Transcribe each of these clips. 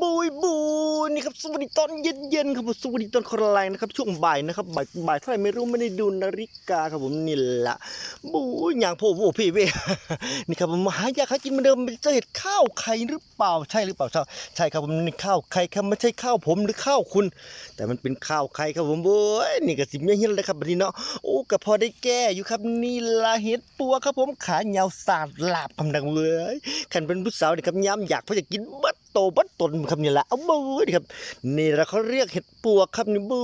บุยบุยนี่ครับสวัสดีตอนเย็นๆครับผมสวัสดีตอนคอร์ไลน์นะครับ ช่วงบ่ายนะครับบ่ายบ่ายเท่าไหร่ไม่รู้ไม่ได้ดูนาฬิกาครับผมนี่แหละบุยอย่างพ่อโอ้พี่เว้นี่ครับผมหายากหากินเหมือนเดิมจะเห็ดข้าวไข่หรือเปล่าใช่หรือเปล่าใช่ใช่ครับผมนี่ข้าวไข่ครับไม่ใช่ข้าวผมหรือข้าวคุณ แต่มันเป็นข้าวไข่ครับผมเว้ยนี่ก็สิเมียเฮียเลยครับบัดนี้เนาะโอ้ก็พอได้แก้อยู่ครับนี่ละเห็ดปัวครับผมขายาวสาดลาบคำดังเว้ยขันเป็นผู้สาวนี่ครับย้ำอยากเพราะจะกินบัด โตบัดตนครับนี่แหละเอาบูนี่ครับ นี่เราเขาเรียกเห็ดปวกครับนี่บู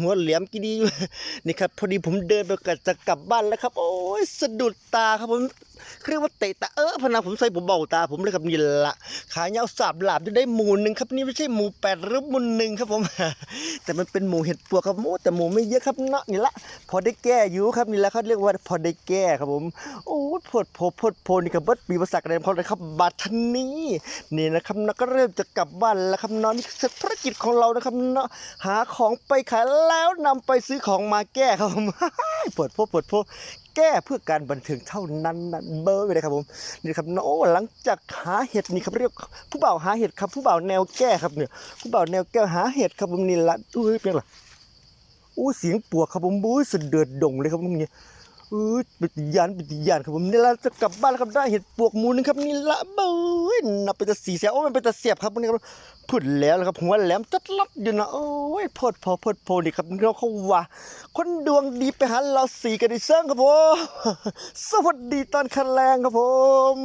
หัวเหลี่ยมกี่ดีนี่ครับพอดีผมเดินไปกะจะกลับบ้านแล้วครับ โอ้ยสะดุดตาครับผม เรียกว่าเตะตาเออพนักผมใส่ผมเบาตาผมเลยครับนี่ละขายาวสาบหลาบจะได้หมูหนึ่งครับนี่ไม่ใช่หมูแปดหรือหมูหนึ่งครับผม แต่มันเป็นหมูเห็ดปวกครับโอ้แต่หมูไม่เยอะครับเนาะนี่ละ พอได้แก้อยู่ครับนี่ละเขาเรียกว่าพอได้แก้ครับผม โอ้ยพดโพพดโพนี่ครับเบิดปีภาษากันเลยเขาเลยครับบัตรนี้นี่นะครับนะก็เริ่มจะกลับบ้านแล้วครับเนาะนี่คือภารกิจของเรานะครับเนาะหาของไปขายแล้วนำไปซื้อของมาแก้ครับผม ปวดโพปวดโพแก้เพื่อการบันเทิงเท่านั้นนะเบอร์ไปเลยครับผมนี่ครับโอ้หลังจากหาเห็ดนี่ครับเรียกผู้บ่าวหาเห็ดครับ ผู้บ่าวแนวแก้ครับเนี่ยผู้บ่าวแนวแก้หาเห็ดครับผมนี่ละอุ้ยเป็นไงล่ะอู้เสียงปวกครับผมบู้สุดเดือดดงเลยครับผมเนี่ย ออปิดยานปิดยานครับผมนี่ละจะกลับบ้านแล้วครับได้เห็ดปวกหมูนึงครับนี่ละเบ้ยนับเป็นตะสีเสียโอ้มันเป็นตะเสียบครับนี่ครับพูดแล้วครับหัวแหลมจัดลัดอยู่นะโอ้ยพอดพอพอดพอนี่ครับเราเขาว่า คนดวงดีไปหาเราสีกันดิเซิงครับผมสวัสดีตอนคันแรงครับผม